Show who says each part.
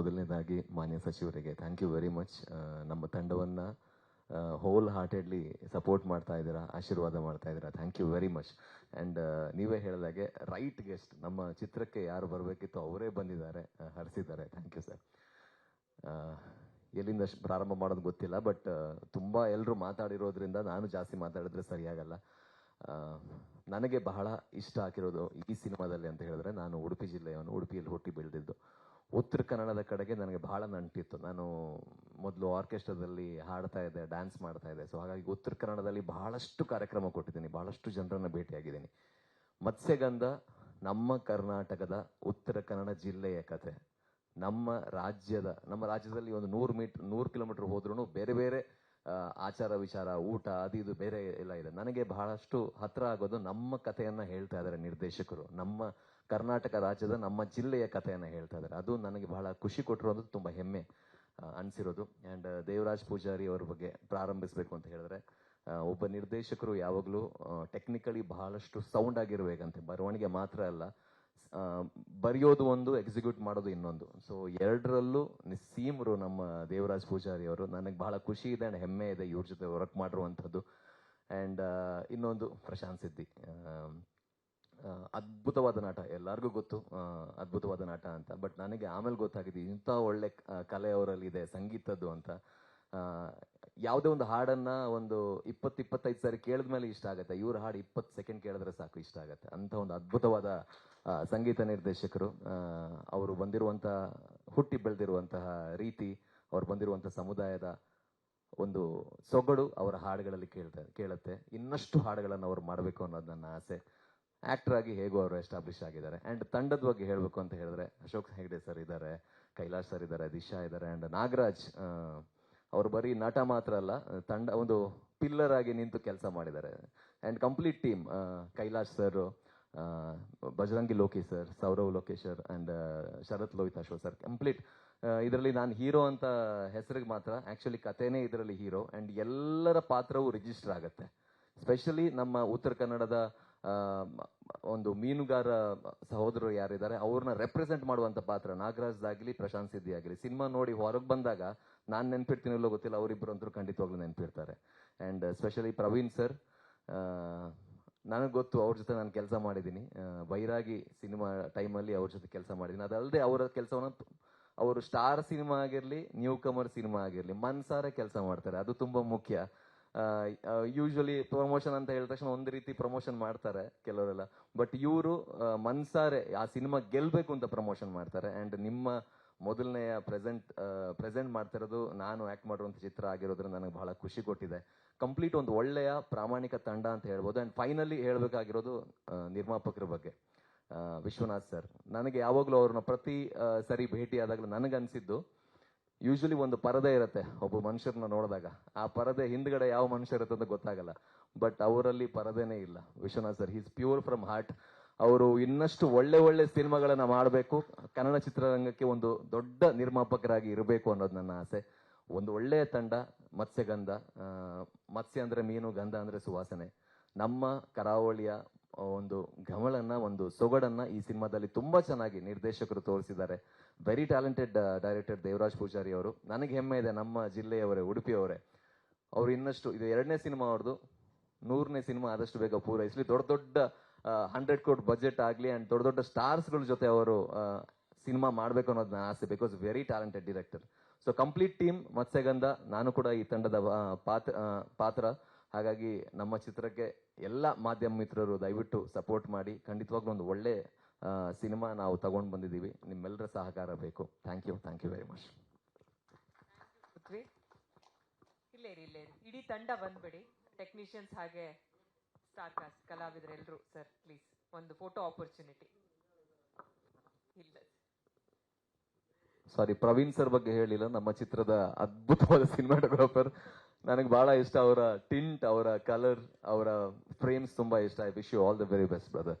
Speaker 1: ಮೊದಲನೇದಾಗಿ ಮಾನ್ಯ ಸಚಿವರಿಗೆ ಥ್ಯಾಂಕ್ ಯು ವೆರಿ ಮಚ್ ನಮ್ಮ ತಂಡವನ್ನ ಹೋಲ್ ಹಾರ್ಟೆಡ್ಲಿ ಸಪೋರ್ಟ್ ಮಾಡ್ತಾ ಇದ್ದೀರಾ, ಆಶೀರ್ವಾದ ಮಾಡ್ತಾ ಇದ್ದೀರಾ thank you very much and ನೀವೇ ಹೇಳಿದಾಗೆ ರೈಟ್ ಗೆಸ್ಟ್ ನಮ್ಮ ಚಿತ್ರಕ್ಕೆ ಯಾರು ಬರಬೇಕಿತ್ತು ಅವರೇ ಬಂದಿದ್ದಾರೆ ಹರಿಸಿದ್ದಾರೆ. ಥ್ಯಾಂಕ್ ಯು ಸರ್ ಎಲ್ಲಿಂದ ಪ್ರಾರಂಭ ಮಾಡೋದು ಗೊತ್ತಿಲ್ಲ ಬಟ್ ತುಂಬಾ ಎಲ್ಲರೂ ಮಾತಾಡಿರೋದ್ರಿಂದ ನಾನು ಜಾಸ್ತಿ ಮಾತಾಡಿದ್ರೆ ಸರಿಯಾಗಲ್ಲ. ನನಗೆ ಬಹಳ ಇಷ್ಟ ಆಗಿರೋದು ಈ ಸಿನಿಮಾದಲ್ಲಿ ಅಂತ ಹೇಳಿದ್ರೆ ನಾನು ಉಡುಪಿ ಜಿಲ್ಲೆಯವನು, ಉಡುಪಿಯಲ್ಲಿ ಹುಟ್ಟಿ ಬೆಳೆದಿದ್ದು. ಉತ್ತರ ಕನ್ನಡದ ಕಡೆಗೆ ನನಗೆ ಬಹಳ ನಂಟಿತ್ತು. ನಾನು ಮೊದಲು ಆರ್ಕೆಸ್ಟ್ರಾದಲ್ಲಿ ಹಾಡ್ತಾ ಇದ್ದೆ, ಡ್ಯಾನ್ಸ್ ಮಾಡ್ತಾ ಇದ್ದೆ. ಸೊ ಹಾಗಾಗಿ ಉತ್ತರ ಕನ್ನಡದಲ್ಲಿ ಬಹಳಷ್ಟು ಕಾರ್ಯಕ್ರಮ ಕೊಟ್ಟಿದ್ದೀನಿ, ಬಹಳಷ್ಟು ಜನರನ್ನ ಭೇಟಿಯಾಗಿದ್ದೀನಿ. ಮತ್ಸ್ಯಗಂಧ, ನಮ್ಮ ಕರ್ನಾಟಕದ ಉತ್ತರ ಕನ್ನಡ ಜಿಲ್ಲೆಯ ಕತೆ ನಮ್ಮ ರಾಜ್ಯದ, ನಮ್ಮ ರಾಜ್ಯದಲ್ಲಿ ಒಂದು ನೂರು ಮೀಟರ್ ನೂರು ಕಿಲೋಮೀಟರ್ ಹೋದ್ರೂ ಬೇರೆ ಬೇರೆ ಆಚಾರ ವಿಚಾರ, ಊಟ, ಅದು ಇದು ಬೇರೆ ಎಲ್ಲ ಇದೆ. ನನಗೆ ಬಹಳಷ್ಟು ಹತ್ರ ಆಗೋದು ನಮ್ಮ ಕಥೆಯನ್ನ ಹೇಳ್ತಾ ಇದ್ದಾರೆ ನಿರ್ದೇಶಕರು. ನಮ್ಮ ಕರ್ನಾಟಕ ರಾಜ್ಯದ ನಮ್ಮ ಜಿಲ್ಲೆಯ ಕಥೆಯನ್ನ ಹೇಳ್ತಾ ಇದ್ದಾರೆ. ಅದು ನನಗೆ ಬಹಳ ಖುಷಿ ಕೊಟ್ಟಿರೋದು ತುಂಬಾ ಹೆಮ್ಮೆ ಅನ್ಸಿರೋದು. ಅಂಡ್ ದೇವರಾಜ್ ಪೂಜಾರಿ ಅವ್ರ ಬಗ್ಗೆ ಪ್ರಾರಂಭಿಸಬೇಕು ಅಂತ ಹೇಳಿದ್ರೆ ಒಬ್ಬ ನಿರ್ದೇಶಕರು ಯಾವಾಗಲೂ ಟೆಕ್ನಿಕಲಿ ಬಹಳಷ್ಟು ಸೌಂಡ್ ಆಗಿರ್ಬೇಕಂತೆ. ಬರವಣಿಗೆ ಮಾತ್ರ ಅಲ್ಲ ಬರೆಯೋದು ಒಂದು ಎಕ್ಸಿಕ್ಯೂಟ್ ಮಾಡೋದು ಇನ್ನೊಂದು. ಸೊ ಎರಡರಲ್ಲೂ ನಿಸ್ಸೀಮರು ನಮ್ಮ ದೇವರಾಜ್ ಪೂಜಾರಿ ಅವರು, ನನಗೆ ಬಹಳ ಖುಷಿ ಇದೆ ಆ್ಯಂಡ್ ಹೆಮ್ಮೆ ಇದೆ ಇವ್ರ ಜೊತೆ ವರ್ಕ್ ಮಾಡಿರುವಂಥದ್ದು. ಆ್ಯಂಡ್ ಇನ್ನೊಂದು ಪ್ರಶಾಂತ್ ಸಿದ್ದಿ. ಅದ್ಭುತವಾದ ನಾಟ, ಎಲ್ಲರಿಗೂ ಗೊತ್ತು ಅದ್ಭುತವಾದ ನಾಟ ಅಂತ. ಬಟ್ ನನಗೆ ಆಮೇಲೆ ಗೊತ್ತಾಗಿದೆ, ಇಂಥ ಒಳ್ಳೆ ಕಲೆ ಅವರಲ್ಲಿ ಇದೆ ಸಂಗೀತದ್ದು ಅಂತ. ಯಾವುದೇ ಒಂದು ಹಾಡನ್ನ ಒಂದು ಇಪ್ಪತ್ತು ಇಪ್ಪತ್ತೈದು ಸಾರಿ ಕೇಳಿದ ಮೇಲೆ ಇಷ್ಟ ಆಗುತ್ತೆ. ಇವ್ರ ಹಾಡು ಇಪ್ಪತ್ತು ಸೆಕೆಂಡ್ ಕೇಳಿದ್ರೆ ಸಾಕು, ಇಷ್ಟ ಆಗುತ್ತೆ. ಅಂತ ಒಂದು ಅದ್ಭುತವಾದ ಸಂಗೀತ ನಿರ್ದೇಶಕರು ಅವರು ಬಂದಿರುವಂತಹ ಹುಟ್ಟಿ ಬೆಳೆದಿರುವಂತಹ ರೀತಿ, ಅವ್ರು ಬಂದಿರುವಂತಹ ಸಮುದಾಯದ ಒಂದು ಸೊಗಡು ಅವರ ಹಾಡುಗಳಲ್ಲಿ ಕೇಳ್ತಾ, ಕೇಳುತ್ತೆ. ಇನ್ನಷ್ಟು ಹಾಡುಗಳನ್ನು ಅವ್ರು ಮಾಡಬೇಕು ಅನ್ನೋದು ನನ್ನ ಆಸೆ. ಆಕ್ಟರ್ ಆಗಿ ಹೇಗೂ ಅವರು ಎಸ್ಟಾಬ್ಲಿಷ್ ಆಗಿದ್ದಾರೆ. ಅಂಡ್ ತಂಡದ ಬಗ್ಗೆ ಹೇಳಬೇಕು ಅಂತ ಹೇಳಿದ್ರೆ, ಅಶೋಕ್ ಹೆಗ್ಡೆ ಸರ್ ಇದ್ದಾರೆ, ಕೈಲಾಶ್ ಸರ್ ಇದ್ದಾರೆ, ದಿಶಾ ಇದ್ದಾರೆ, ಅಂಡ್ ನಾಗರಾಜ್ ಅವರು ಬರೀ ನಟ ಮಾತ್ರ ಅಲ್ಲ, ತಂಡ, ಒಂದು ಪಿಲ್ಲರ್ ಆಗಿ ನಿಂತು ಕೆಲಸ ಮಾಡಿದ್ದಾರೆ. And complete team Kailash sir Bajrangi Lokesh sir Saurav ಲೋಕೇಶರ್ and Sharath Lohitashwa sir complete ಇದರಲ್ಲಿ ನಾನು ಹೀರೋ ಅಂತ ಹೆಸರಿಗೆ ಮಾತ್ರ ಆ್ಯಕ್ಚುಲಿ ಕಥೆನೇ ಇದರಲ್ಲಿ ಹೀರೋ ಆ್ಯಂಡ್ ಎಲ್ಲರ ಪಾತ್ರವೂ ರಿಜಿಸ್ಟರ್ ಆಗುತ್ತೆ. ಸ್ಪೆಷಲಿ ನಮ್ಮ ಉತ್ತರ ಕನ್ನಡದ ಒಂದು ಮೀನುಗಾರ ಸಹೋದರರು ಯಾರಿದ್ದಾರೆ, ಅವ್ರನ್ನ ರೆಪ್ರೆಸೆಂಟ್ ಮಾಡುವಂಥ ಪಾತ್ರ ನಾಗರಾಜ್ ಆಗಲಿ ಪ್ರಶಾಂತ್ ಸಿದ್ದಿ ಆಗಲಿ. ಸಿನಿಮಾ ನೋಡಿ ಹೊರಗೆ ಬಂದಾಗ ನಾನು ನೆನ್ಪಿಡ್ತೀನಿ ಇಲ್ಲೋ ಗೊತ್ತಿಲ್ಲ ಅವರಿಬ್ಬರು ಅಂತೂ ಖಂಡಿತವಾಗ್ಲೂ ನೆನ್ಪಿಡ್ತಾರೆ ಆ್ಯಂಡ್ ಸ್ಪೆಷಲಿ ಪ್ರವೀಣ್ ಸರ್ ನನಗೆ ಗೊತ್ತು ಅವ್ರ ಜೊತೆ ನಾನು ಕೆಲಸ ಮಾಡಿದ್ದೀನಿ ಬೈರಾಗಿ ಸಿನಿಮಾ ಟೈಮಲ್ಲಿ ಅವ್ರ ಜೊತೆ ಕೆಲಸ ಮಾಡಿದ್ದೀನಿ ಅದಲ್ಲದೆ ಅವರ ಕೆಲಸವನ್ನು ಅವರು ಸ್ಟಾರ್ ಸಿನಿಮಾ ಆಗಿರಲಿ ನ್ಯೂ ಕಮರ್ ಸಿನಿಮಾ ಆಗಿರಲಿ, ಮನ್ಸಾರೆ ಕೆಲಸ ಮಾಡ್ತಾರೆ. ಅದು ತುಂಬ ಮುಖ್ಯ. ಯೂಶ್ವಲಿ ಪ್ರಮೋಷನ್ ಅಂತ ಹೇಳಿದ ತಕ್ಷಣ ಒಂದು ರೀತಿ ಪ್ರಮೋಷನ್ ಮಾಡ್ತಾರೆ ಕೆಲವರೆಲ್ಲ. ಬಟ್ ಇವರು ಮನ್ಸಾರೆ ಆ ಸಿನಿಮಾ ಗೆಲ್ಲಬೇಕು ಅಂತ ಪ್ರಮೋಷನ್ ಮಾಡ್ತಾರೆ. ಆ್ಯಂಡ್ ನಿಮ್ಮ ಮೊದಲನೆಯ ಪ್ರೆಸೆಂಟ್ ಪ್ರೆಸೆಂಟ್ ಮಾಡ್ತಿರೋದು ನಾನು ಆಕ್ಟ್ ಮಾಡಿರುವಂತ ಚಿತ್ರ ಆಗಿರೋದ್ರಿಂದ ನನಗೆ ಬಹಳ ಖುಷಿ ಕೊಟ್ಟಿದೆ. ಕಂಪ್ಲೀಟ್ ಒಂದು ಒಳ್ಳೆಯ ಪ್ರಾಮಾಣಿಕ ತಂಡ ಅಂತ ಹೇಳ್ಬೋದು. ಆ್ಯಂಡ್ ಫೈನಲಿ ಹೇಳಬೇಕಾಗಿರೋದು ನಿರ್ಮಾಪಕರ ಬಗ್ಗೆ. ವಿಶ್ವನಾಥ್ ಸರ್ ನನಗೆ ಯಾವಾಗಲೂ ಅವ್ರನ್ನ ಪ್ರತಿ ಸರಿ ಭೇಟಿ ಆದಾಗಲೂ ನನಗನ್ಸಿದ್ದು ಯೂಶಲಿ ಒಂದು ಪರದೆ ಇರುತ್ತೆ ಒಬ್ಬ ಮನುಷ್ಯರನ್ನ ನೋಡಿದಾಗ. ಆ ಪರದೆ ಹಿಂದ್ಗಡೆ ಯಾವ ಮನುಷ್ಯ ಇರುತ್ತೆ ಅಂತ ಗೊತ್ತಾಗಲ್ಲ. ಬಟ್ ಅವರಲ್ಲಿ ಪರದೆನೇ ಇಲ್ಲ. Vishwanath sir he's pure from heart ಅವರು ಇನ್ನಷ್ಟು ಒಳ್ಳೆ ಒಳ್ಳೆ ಸಿನಿಮಾಗಳನ್ನು ಮಾಡಬೇಕು. ಕನ್ನಡ ಚಿತ್ರರಂಗಕ್ಕೆ ಒಂದು ದೊಡ್ಡ ನಿರ್ಮಾಪಕರಾಗಿ ಇರಬೇಕು ಅನ್ನೋದು ನನ್ನ ಆಸೆ. ಒಂದು ಒಳ್ಳೆಯ ತಂಡ, ಮತ್ಸ್ಯಗಂಧ ಮತ್ಸ್ಯ ಅಂದರೆ ಮೀನು, ಗಂಧ ಅಂದರೆ ಸುವಾಸನೆ. ನಮ್ಮ ಕರಾವಳಿಯ ಒಂದು ಘಮಳನ್ನ, ಒಂದು ಸೊಗಡನ್ನ ಈ ಸಿನಿಮಾದಲ್ಲಿ ತುಂಬಾ ಚೆನ್ನಾಗಿ ನಿರ್ದೇಶಕರು ತೋರಿಸಿದ್ದಾರೆ. Very talented director Devaraj Poojari ಅವರು. ನನಗೆ ಹೆಮ್ಮೆ ಇದೆ ನಮ್ಮ ಜಿಲ್ಲೆಯವರೇ, ಉಡುಪಿಯವರೇ. ಅವರು ಇನ್ನಷ್ಟು, ಇದು ಎರಡನೇ ಸಿನಿಮಾ ಅವ್ರದ್ದು ನೂರನೇ ಸಿನಿಮಾ ಆದಷ್ಟು ಬೇಗ ಪೂರೈಸಲಿ. ದೊಡ್ಡ ದೊಡ್ಡ ಹಂಡ್ರೆಡ್ ಕೋಟ್ ಬಜೆಟ್ ಆಗಲಿ ಆ್ಯಂಡ್ ದೊಡ್ಡ ದೊಡ್ಡ ಸ್ಟಾರ್ಸ್ಗಳ ಜೊತೆ ಅವರು ಸಿನಿಮಾ ಮಾಡಬೇಕು ಅನ್ನೋದು ನನ್ನ ಆಸೆ. Because very talented director so complete team Matsyagandha, ನಾನು ಕೂಡ ಈ ತಂಡದ ಪಾತ್ರ ಪಾತ್ರ. ಹಾಗಾಗಿ ನಮ್ಮ ಚಿತ್ರಕ್ಕೆ ಎಲ್ಲ ಮಾಧ್ಯಮ ಮಿತ್ರರು ದಯವಿಟ್ಟು ಸಪೋರ್ಟ್ ಮಾಡಿ. ಖಂಡಿತವಾಗ್ಲೂ ಒಂದು ಒಳ್ಳೆ ಸಿನಿಮಾ ನಾವು ತಗೊಂಡು ಬಂದಿದ್ದೀವಿ. ನಿಮ್ಮೆಲ್ಲರ ಸಹಕಾರ ಬೇಕು. Thank you thank you very much
Speaker 2: ಇಲ್ಲೇ ಇಲ್ಲೇ ಇಡೀ ತಂಡ ಬಂದ್ಬಿಡಿ. ಟೆಕ್ನಿಷಿಯನ್ಸ್ ಹಾಗೆ ಸ್ಟಾರ್ ಕಾಸ್ಟ್ ಕಲಾವಿದರೆಲ್ಲರೂ ಸರ್ ಪ್ಲೀಸ್ ಒಂದು ಫೋಟೋ ಆಪರ್ಚುನಿಟಿ ಇಲ್ಲ
Speaker 1: ಸಾರಿ ಪ್ರವೀಣ್ ಸರ್ ಬಗ್ಗೆ ಹೇಳಿಲ್ಲ, ನಮ್ಮ ಚಿತ್ರದ ಅದ್ಭುತವಾದ ಸಿನಿಮಾಟೋಗ್ರಾಫರ್ ನನಗೆ ಬಹಳ ಇಷ್ಟ ಅವರ ಟಿಂಟ್ ಅವರ ಕಲರ್ ಅವರ ಫ್ರೇಮ್ಸ್ ತುಂಬಾ ಇಷ್ಟ. I wish you all the very best brother